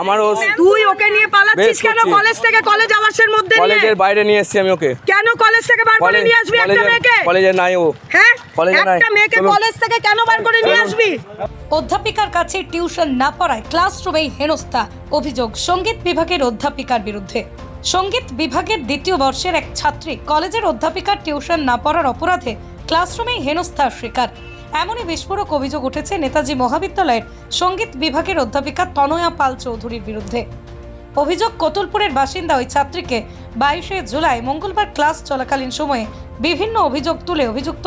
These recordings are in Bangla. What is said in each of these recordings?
আমার ও তুই ওকে নিয়ে পালাচ্ছিস কেন? কলেজ থেকে কলেজ আবাসের মধ্যে নিয়ে? কলেজের বাইরে নিয়ে এসেছি আমি ওকে। কেন কলেজ থেকে বার করে নিয়ে আসবি একটা মেয়েকে? কলেজে নাই ও। হ্যাঁ? কলেজে নাই। একটা মেয়েকে কলেজ থেকে কেন বার করে নিয়ে আসবি? অধ্যাপিকার কাছে টিউশন না পড়ায় ক্লাসরুমেই হেনস্থা অভিযোগ সংগীত বিভাগের অধ্যাপিকার বিরুদ্ধে। সংগীত বিভাগের দ্বিতীয় বর্ষের এক ছাত্রী কলেজের অধ্যাপিকার টিউশন না পড়ার অপরাধে ক্লাসরুমেই হেনস্থার শিকার। এমনই বিস্ফোরক অভিযোগ উঠেছে নেতাজি মহাবিদ্যালয়ের সংগীত বিভাগের অধ্যাপিকা তনয়া পাল চৌধুরীর বিরুদ্ধে। অভিযোগ, কতুলপুরের বাসিন্দা ওই ছাত্রীকে বাইশে জুলাই মঙ্গলবার ক্লাস চলাকালীন সময়ে বিভিন্ন অভিযোগ তুলে অভিযুক্ত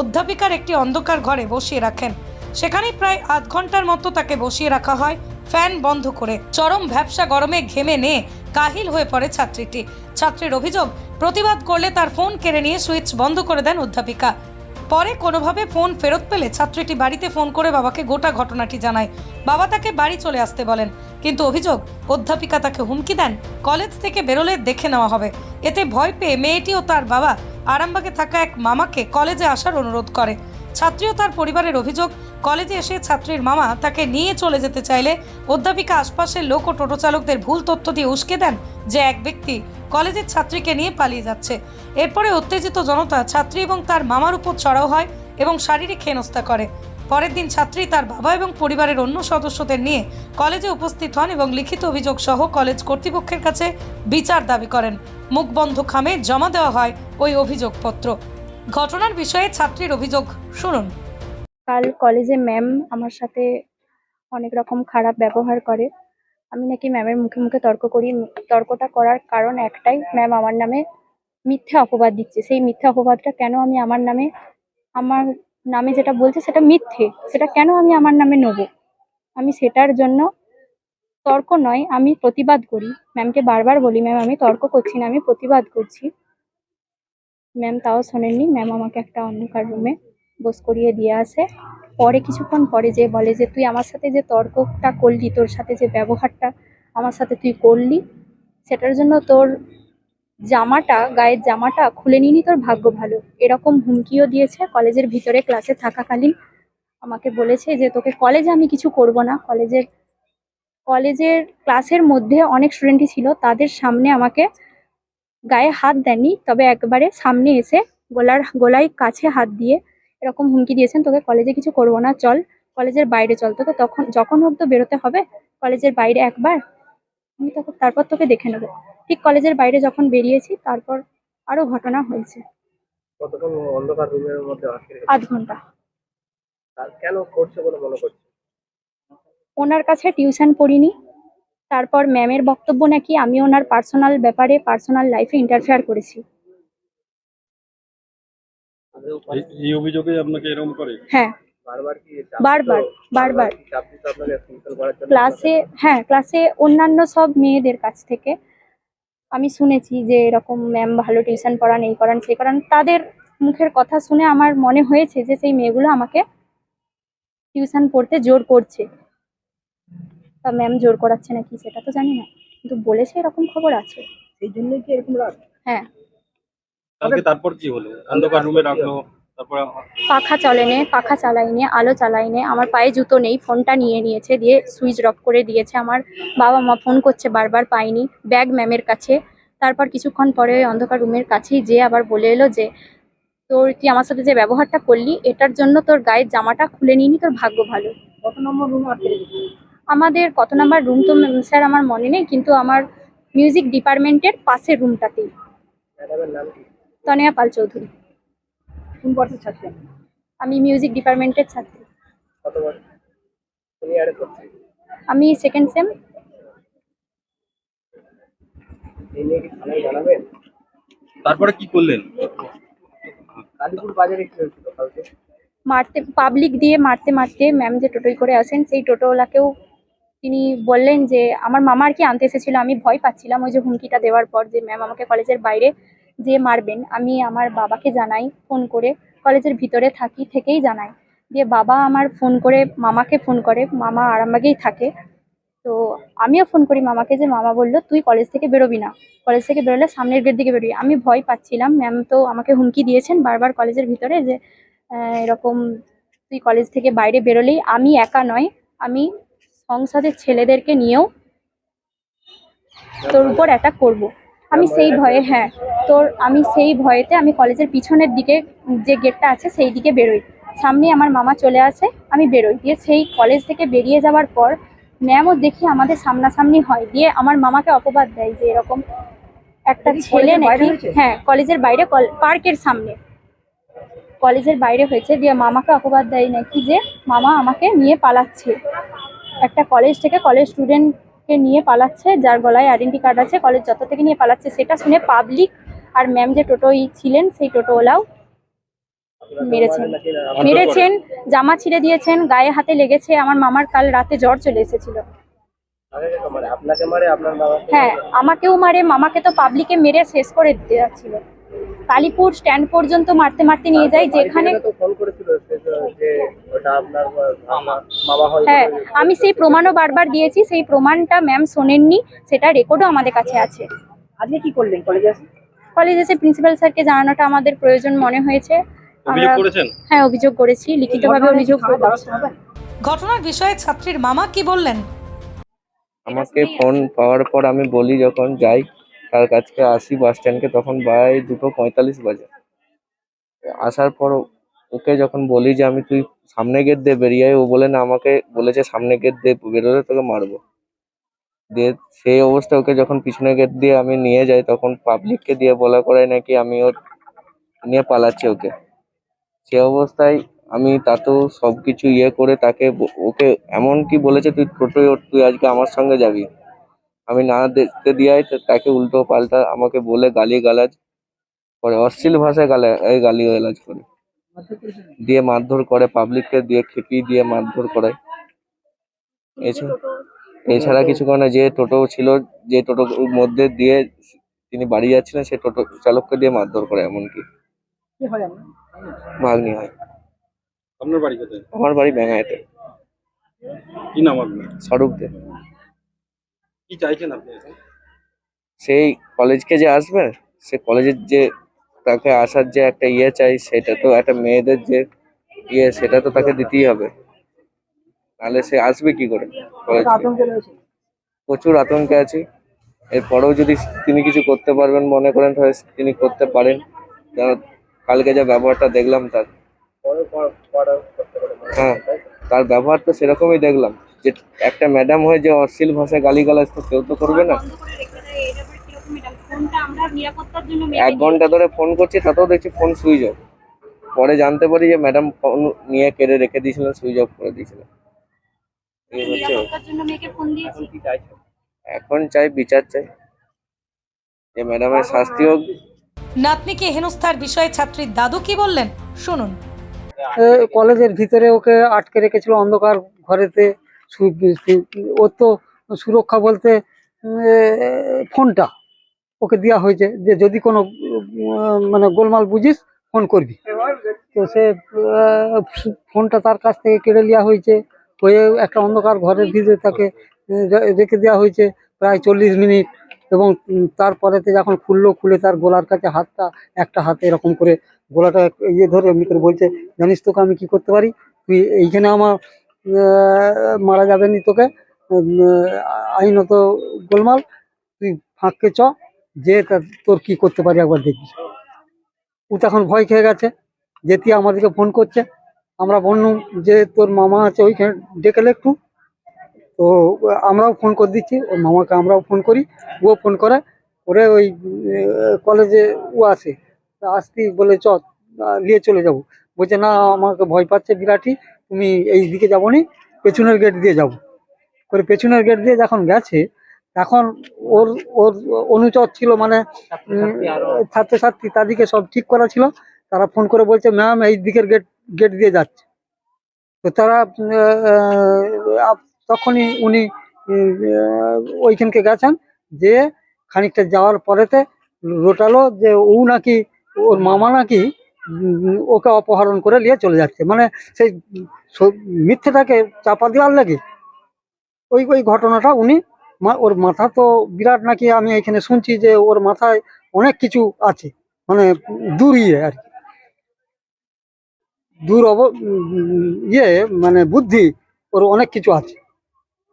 অধ্যাপিকার একটি অন্ধকার ঘরে বসিয়ে রাখেন। সেখানেই প্রায় আধ ঘণ্টার মতো তাকে বসিয়ে রাখা হয়, ফ্যান বন্ধ করে। চরম ভ্যাবসা গরমে ঘেমে নিয়ে কাহিল হয়ে পড়ে ছাত্রীটি। ছাত্রীর অভিযোগ, প্রতিবাদ করলে তার ফোন কেড়ে নিয়ে সুইচ বন্ধ করে দেন অধ্যাপিকা। পরে কোনোভাবে ফোন ফেরত পেলে ছাত্রীটি বাড়িতে ফোন করে বাবাকে গোটা ঘটনাটি জানায়। বাবা তাকে বাড়ি চলে আসতে বলেন, কিন্তু অভিযোগ, অধ্যাপিকা তাকে হুমকি দেন, কলেজ থেকে বেরোলে দেখে নেওয়া হবে। এতে ভয় পেয়ে মেয়েটি ও তার বাবা আরামবাগে থাকা এক মামাকে কলেজে আসার অনুরোধ করে। ছাত্রী ও তার পরিবারের অভিযোগ, কলেজে এসে ছাত্রীর মামা তাকে নিয়ে চলে যেতে চাইলে অধ্যাপিকা আশপাশের লোক ও টোটো চালকদের ভুল তথ্য দিয়ে উস্কে দেন যে এক ব্যক্তি কলেজের ছাত্রীকে নিয়ে পালিয়ে যাচ্ছে। এরপরে উত্তেজিত জনতা ছাত্রী এবং তার মামার উপর চড়াও হয় এবং শারীরিক হেনস্থা করে। পরের দিন ছাত্রী তার বাবা এবং পরিবারের অন্য সদস্যদের নিয়ে কলেজে উপস্থিত হন এবং লিখিত অভিযোগ সহ কলেজ কর্তৃপক্ষের কাছে বিচার দাবি করেন। মুখবন্ধ খামে জমা দেওয়া হয় ওই অভিযোগপত্র। ঘটনার বিষয়ে ছাত্রীর অভিযোগ শুনুন। কাল কলেজে ম্যাম আমার সাথে অনেক রকম খারাপ ব্যবহার করে। আমি নাকি ম্যামের মুখে মুখে তর্ক করি। তর্কটা করার কারণ একটাই ম্যাম আমার নামে মিথ্যে অপবাদ দিচ্ছে। সেই মিথ্যে অপবাদটা কেন আমি আমার নামে আমার নামে যেটা বলছে সেটা মিথ্যে। সেটা কেন আমি আমার নামে নেব? আমি সেটার জন্য তর্ক নয়, আমি প্রতিবাদ করি। ম্যামকে বারবার বলি ম্যাম আমি তর্ক করছি না, আমি প্রতিবাদ করছি। ম্যাম তাও শোনেননি। ম্যাম আমাকে একটা অন্ধকার রুমে বস করিয়ে দিয়ে আসে। পরে কিছুক্ষণ পরে যে বলে যে, তুই আমার সাথে যে তর্কটা করলি, তোর সাথে যে ব্যবহারটা আমার সাথে তুই করলি, সেটার জন্য তোর জামাটা, গায়ের জামাটা খুলে নিনি তোর ভাগ্য ভালো। এরকম হুমকিও দিয়েছে। কলেজের ভিতরে ক্লাসে থাকাকালীন আমাকে বলেছে যে, তোকে কলেজে আমি কিছু করব না। কলেজের কলেজের ক্লাসের মধ্যে অনেক স্টুডেন্টই ছিল। তাদের সামনে আমাকে গায়ে হাত দেননি। তবে একবারে সামনে এসে গলার, গলায় কাছে হাত দিয়ে এরকম হুমকি দিয়েছেন তোকে কলেজে কিছু করব না চল। কলেজের বাইরে চল তোকে তখন যখন হোক তো বেরোতে হবে। কলেজের বাইরে একবার আমি তখন তারপর তোকে দেখে নেব। ঠিক কলেজের বাইরে যখন বেরিয়েছি তারপর আরও ঘটনা হয়েছে। কতক্ষণ অন্ধকার রুমের মধ্যে আধ ঘণ্টা। কেন করছে বলে মনে করছে ওনার কাছে টিউশন পড়িনি। তারপর ম্যামের বক্তব্য নাকি আমি ওনার পার্সোনাল ব্যাপারে পার্সোনাল লাইফে ইন্টারফেয়ার করেছি। এই- এই অভিযোগে আপনাকে এরকম করে? হ্যাঁ। বারবার ক্লাসে হ্যাঁ ক্লাসে অন্যান্য সব মেয়েদের কাছ থেকে আমি শুনেছি যে এরকম ম্যাম ভালো টিউশন পড়ান এই করান সেই করান। তাদের মুখের কথা শুনে আমার মনে হয়েছে যে সেই মেয়েগুলো আমাকে টিউশন পড়তে জোর করছে। তা ম্যাম জোর করাচ্ছে নাকি সেটা তো জানি না। কিন্তু বলেছে এরকম খবর আছে। সেই জন্যই কি এরকম রাগ? হ্যাঁ। কালকে তারপর কি হলো? অন্ধকার রুমে রাখল তারপর পাখা চলেনে পাখা চালাইনে আলো চালাইনে আমার পায়ে জুতো নেই ফোনটা নিয়ে নিয়েছে দিয়ে সুইচ অফ করে দিয়েছে আমার বাবা মা ফোন করছে বারবার পাইনি ব্যাগ ম্যামের কাছে তারপর কিছুক্ষণ পরে ওই অন্ধকার রুমের কাছেই যে আবার বলে এলো যে তোর তুই আমার সাথে যে ব্যবহারটা করলি এটার জন্য তোর গায়ের জামাটা খুলে নিনি তোর ভাগ্য ভালো। কত নম্বর রুম আমাদের কত নাম্বার রুম তো স্যার আমার মনে নেই কিন্তু আমার মিউজিক ডিপার্টমেন্টের পাশের রুমটাতেই ম্যাডামের নাম কি? তনয়া পাল চৌধুরী। কোন বর্ষের ছাত্রী? আমি মিউজিক ডিপার্টমেন্টের ছাত্রী। কতবার? আমি সেকেন্ড সেম এই নিয়ে কি থানায় জানাবেন? তারপরে কি করলেন? কালীপুর বাজারে কি হয়েছিল কালকে? মারতে পাবলিক দিয়ে মারতে মারতে ম্যাম যে টোটোয় করে আসেন সেই টোটোওয়ালাকেও তিনি বললেন যে আমার মামা আর কি আনতে এসেছিল আমি ভয় পাচ্ছিলাম। ওই যে হুমকিটা দেওয়ার পর যে ম্যাম আমাকে কলেজের বাইরে যে মারবেন, আমি আমার বাবাকে জানাই, ফোন করে কলেজের ভিতরে থাকি, থেকেই জানাই। দিয়ে বাবা আমার ফোন করে, মামাকে ফোন করে, মামা আরামবাগেই থাকে। তো আমিও ফোন করি মামাকে যে, মামা বলল, তুই কলেজ থেকে বেরোবি না। কলেজ থেকে বেরোলে সামনের গেট দিকে বেরোবি। আমি ভয় পাচ্ছিলাম। ম্যাম তো আমাকে হুমকি দিয়েছেন বারবার কলেজের ভিতরে যে এরকম তুই কলেজ থেকে বাইরে বেরোলেই আমি একা নয় আমি সংসদের ছেলেদেরকে নিয়েও তোর উপর অ্যাটাক করব। আমি সেই ভয়ে হ্যাঁ তোর আমি সেই ভয়েতে আমি কলেজের পিছনের দিকে যে গেটটা আছে সেই দিকে বেরোই। সামনে আমার মামা চলে আসে আমি বেরোই। দিয়ে সেই কলেজ থেকে বেরিয়ে যাওয়ার পর ম্যামও দেখি আমাদের সামনাসামনি হয়। দিয়ে আমার মামাকে অপবাদ দেয় যে এরকম একটা ছেলে নাকি হ্যাঁ কলেজের বাইরে কল- পার্কের সামনে। কলেজের বাইরে হয়েছে। দিয়ে মামাকে অপবাদ দেয় নাকি যে মামা আমাকে নিয়ে পালাচ্ছে। একটা কলেজ থেকে কলেজ স্টুডেন্টকে নিয়ে পালাচ্ছে যার গলায় আইডেন্টি কার্ড আছে কলেজ যত থেকে নিয়ে পালাচ্ছে সেটা শুনে পাবলিক আর ম্যাম যে টোটোই ছিলেন সেই টোটোওয়ালাও মেরেছেন। মেরেছেন জামা ছিঁড়ে দিয়েছেন গায়ে হাতে লেগেছে আমার মামার কাল রাতে জ্বর চলে এসেছিল। হ্যাঁ আমাকেও মারে মামাকে তো পাবলিকে মেরে শেষ করে দিতে যাচ্ছিল কালীপুর স্ট্যান্ড পর্যন্ত মারতে মারতে নিয়ে যায় যেখানে তো ফোন করেছিল সে- যে ওটা আপনার আপনার মামা। হয় হ্যাঁ আমি সেই প্রমাণও বারবার দিয়েছি সেই প্রমাণটা ম্যাম শোনেননি সেটা রেকর্ডও আমাদের কাছে আছে। আজকে কি করলেন কলেজে কলেজে এসে প্রিন্সিপাল স্যারকে জানানোটা আমাদের প্রয়োজন মনে হয়েছে। আমরা হ্যাঁ অভিযোগ করেছি লিখিতভাবে অভিযোগ ঘটনার বিষয়ে ছাত্রীর মামা কি বললেন? আমাকে ফোন পাওয়ার পর আমি বলি যখন যাই তার কাছে আসি বাস স্ট্যান্ডকে তখন প্রায় দুটো পঁয়তাল্লিশ বাজে। আসার পর ওকে যখন বলি যে, আমি তুই সামনে গেট দিয়ে বেরিয়ে ও বলে, না, আমাকে বলেছে সামনে গেট দিয়ে বেরোলে তোকে মারবো। দিয়ে সেই অবস্থায় ওকে যখন পিছনে গেট দিয়ে আমি নিয়ে যাই, তখন পাবলিককে দিয়ে বলা করায় নাকি আমি ওর নিয়ে পালাচ্ছি ওকে। সে অবস্থায় আমি তাতেও সব কিছু ইয়ে করে তাকে ওকে এমন কি বলেছে, তুই টোটোয় তুই আজকে আমার সঙ্গে যাবি। আমি না দেখতে দিয়ে তাকে উল্টো পাল্টা আমাকে বলে গালি গালাজ করে অশ্লীল ভাষায় গালা এই গালি গালাজ করে। দিয়ে মারধর করে পাবলিককে দিয়ে খেপি দিয়ে মারধর করে এছাড়া এছাড়া কিছু করে না যে টোটো ছিল যে টোটোর মধ্যে দিয়ে তিনি বাড়ি যাচ্ছিলেন সে টোটো চালককে দিয়ে মারধর করে এমনকি। কি হয় ভাগ্নি হয়। আপনার বাড়ি কোথায়? আমার বাড়ি ব্যাঙ্গাইতে কি নাম আপনার? স্বরূপ দে। কি চাইছেন আপনি এখন? সেই কলেজকে যে আসবে সে কলেজের যে তাকে আসার যে একটা ইয়ে চাই সেটা তো একটা মেয়েদের যে ইয়ে সেটা তো তাকে দিতেই হবে। নাহলে সে আসবে কি করে প্রচুর আতঙ্কে আছি। এরপরেও যদি তিনি কিছু করতে পারবেন মনে করেন তাহলে তিনি করতে পারেন। কালকে যা ব্যবহারটা দেখলাম তার। হ্যাঁ তার ব্যবহার তো সেরকমই দেখলাম। যে একটা ম্যাডাম হয়ে যে অশ্লীল ভাষায় গালি গালিগালাজ তো কেউ তো করবে না। এক ঘণ্টা ধরে ফোন করছি তাতেও দেখছি ফোন সুইচ অফ। পরে জানতে পারি যে ম্যাডাম ফোন নিয়ে কেড়ে রেখে দিয়েছিলেন সুইচ অফ করে দিয়েছিলেন। এখন চাই বিচার চাই। যে ম্যাডামের শাস্তি হোক। নাতনিকে হেনস্থার বিষয়ে ছাত্রীর দাদু কি বললেন? শুনুন। কলেজের ভিতরে ওকে আটকে রেখেছিল অন্ধকার ঘরেতে। ওর তো সুরক্ষা বলতে ফোনটা ওকে দেওয়া হয়েছে যে যদি কোনো মানে গোলমাল বুঝিস, ফোন করবি। তো সে ফোনটা তার কাছ থেকে কেড়ে নেওয়া হয়েছে। হয়ে একটা অন্ধকার ঘরের ভিতরে তাকে রেখে দেওয়া হয়েছে প্রায় চল্লিশ মিনিট। এবং তারপরেতে যখন খুললো, খুলে তার গলার কাছে হাতটা, একটা হাতে এরকম করে গলাটা ইয়ে ধরে এমনি করে বলছে, জানিস তোকে আমি কি করতে পারি? তুই এইখানে আমার মারা যাবে নি তোকে আইনত গোলমাল, তুই ফাঁককে চ, যে তোর কি করতে পারি একবার দেখবি ও তখন ভয় খেয়ে গেছে, যেতি আমাদেরকে ফোন করছে। আমরা বললুম যে তোর মামা আছে ওইখানে ডেকেলে একটু। তো আমরাও ফোন করে দিচ্ছি ওর মামাকে আমরাও ফোন করি, ও ফোন করে। করে ওই কলেজে ও আসে আসতি বলে, চ নিয়ে চলে যাব। বলছে, না, আমাকে ভয় পাচ্ছে বিরাটি তুমি এই দিকে যাব নি পেছনের গেট দিয়ে যাব। করে পেছনের গেট দিয়ে যখন গেছে তখন ওর ওর অনুচর ছিল মানে ছাত্রছাত্রী তাদেরকে সব ঠিক করা ছিল। তারা ফোন করে বলছে ম্যাম এই দিকের গেট গেট দিয়ে যাচ্ছে। তো তারা তখনই উনি ওইখানকে গেছেন। যে খানিকটা যাওয়ার পরেতে রোটালো যে ও নাকি ওর মামা নাকি ওকে অপহরণ করে নিয়ে চলে যাচ্ছে। মানে সেই মিথ্যেটাকে চাপা দেওয়ার লাগে। ওই ওই ঘটনাটা উনি ওর মাথা তো বিরাট নাকি আমি এখানে শুনছি যে ওর মাথায় অনেক কিছু আছে। মানে দূর ইয়ে আর কি। দূর অব ইয়ে মানে বুদ্ধি ওর অনেক কিছু আছে।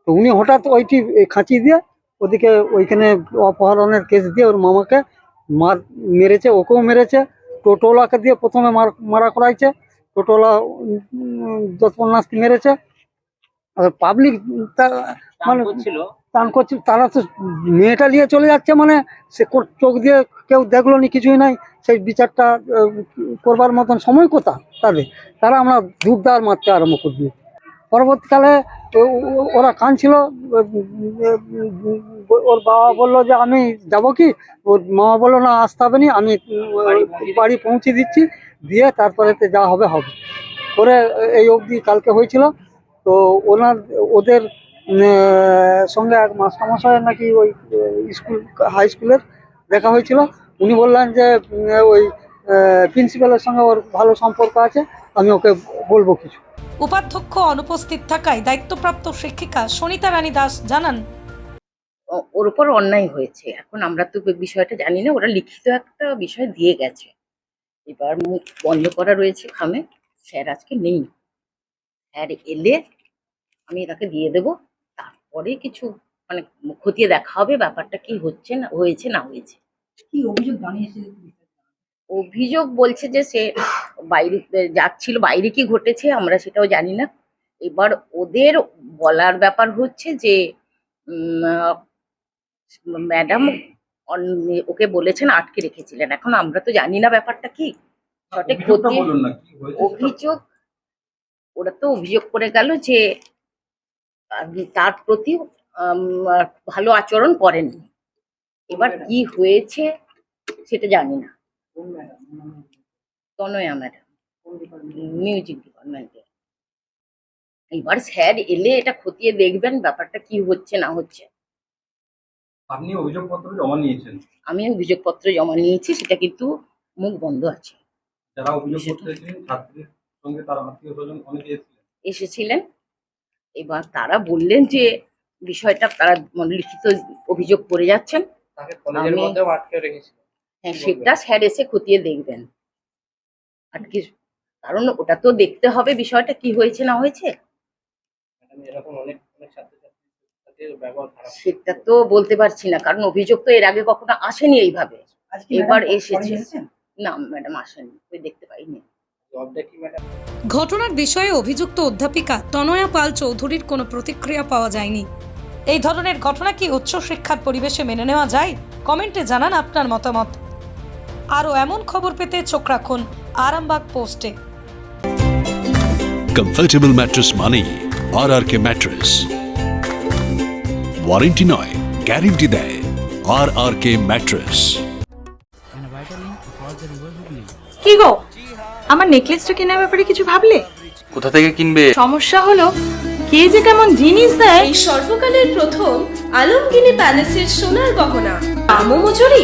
তো উনি হঠাৎ ওইটি খাঁচি দিয়ে ওদিকে ওইখানে অপহরণের কেস দিয়ে ওর মামাকে মার, মেরেছে, ওকেও মেরেছে। টোটোলাকে দিয়ে প্রথমে মার মারা করাইছে। টোটোলা যতনাস্তি মেরেছে। আর পাবলিক মানে টান করছিল তারা তো মেয়েটা নিয়ে চলে যাচ্ছে মানে সে চোখ দিয়ে কেউ দেখল নি কিছুই নাই। সেই বিচারটা করবার মতন সময় কোথা? তাদের। তারা আমরা ধূপদার মারতে আরম্ভ করে দিয়েছি। পরবর্তীকালে ওরা কাঁদছিল ওর বাবা বলল যে আমি যাব কি? ওর মামা বলল না আসতে হবে নি আমি বাড়ি পৌঁছে দিচ্ছি। দিয়ে তারপরে তো যা হবে হবে। করে এই অবধি কালকে হয়েছিল। তো ওনার ওদের সঙ্গে এক মাস্টারমশাই নাকি ওই স্কুল হাই স্কুলের দেখা হয়েছিল। উনি বললেন যে ওই প্রিন্সিপালের সঙ্গে ওর ভালো সম্পর্ক আছে আমি ওকে বলব কিছু। উপাধ্যক্ষ অনুপস্থিত থাকায় দায়িত্বপ্রাপ্ত শিক্ষিকা সনিতা রানী দাস জানান ও- ওর উপর অন্যায় হয়েছে। এখন আমরা তো বিষয়টা জানি না ওরা লিখিত একটা বিষয় দিয়ে গেছে। এবার মুখ বন্ধ করা রয়েছে খামে। স্যার আজকে নেই। স্যার এলে আমি তাকে দিয়ে দেব। তারপরে কিছু মানে খতিয়ে দেখা হবে ব্যাপারটা কি হচ্ছে না হয়েছে না হয়েছে। কি অভিযোগ জানিয়েছে? অভিযোগ বলছে যে সে বাইরে যাচ্ছিল বাইরে কি ঘটেছে আমরা সেটাও জানি না। এবার ওদের বলার ব্যাপার হচ্ছে যে ম্যাডাম ওকে বলেছেন আটকে রেখেছিলেন। এখন আমরা তো জানি না ব্যাপারটা কি। সঠিক। অভিযোগ ওরা তো অভিযোগ করে গেল যে তার প্রতি ভালো আচরণ করেননি। এবার কি হয়েছে সেটা জানি না। তনয়া ম্যাডাম মিউজিক ডিপার্টমেন্টে। এবার স্যার এলে এটা খতিয়ে দেখবেন ব্যাপারটা কি হচ্ছে না হচ্ছে। আপনি অভিযোগপত্র জমা নিয়েছেন? আমি অভিযোগপত্র জমা নিয়েছি সেটা কিন্তু মুখ বন্ধ আছে। যারা অভিযোগ করতে ছাত্রীর সঙ্গে তার আত্মীয় স্বজন অনেকে এসেছিলেন। এসেছিলেন। এবার তারা বললেন যে বিষয়টা তারা মানে লিখিত অভিযোগ করে যাচ্ছেন। তাকে কলেজের মধ্যেও আটকে রেখেছিল হ্যাঁ সেটা স্যার এসে খতিয়ে দেখবেন। আর কি কারণ ওটা তো দেখতে হবে বিষয়টা কি হয়েছে না হয়েছে। ম্যাডাম এরকম অনেক অনেক ছাত্রছাত্রীর সাথে ব্যবহার খারাপ সেটা তো বলতে পারছি না কারণ অভিযোগ তো এর আগে কখনো আসেনি এইভাবে। আজকে এবার এসেছে। না ম্যাডাম আসেনি ওই দেখতে পাইনি। জবটা কি ম্যাডাম? ঘটনার বিষয়ে অভিযুক্ত অধ্যাপিকা তনয়া পাল চৌধুরীর কোনো প্রতিক্রিয়া পাওয়া যায়নি। এই ধরনের ঘটনা কি উচ্চশিক্ষার পরিবেশে মেনে নেওয়া যায়? কমেন্টে জানান আপনার মতামত। আরও এমন খবর পেতে চোখ রাখুন আরামবাগ পোস্টে। কমফর্টেবল ম্যাট্রেস মানেই R R K mattress warranty নয় গ্যারেন্টি দেয় আর আর কে ম্যাট্রেস কি গো? আমার নেকলেসটা কেনার ব্যাপারে কিছু ভাবলে? কোথা থেকে কিনবে? সমস্যা হলো কে যে কেমন জিনিস দেয়? এই সর্বকালের প্রথম আলমগিনি প্যালেসের সোনার গহনা। দামও মজুরি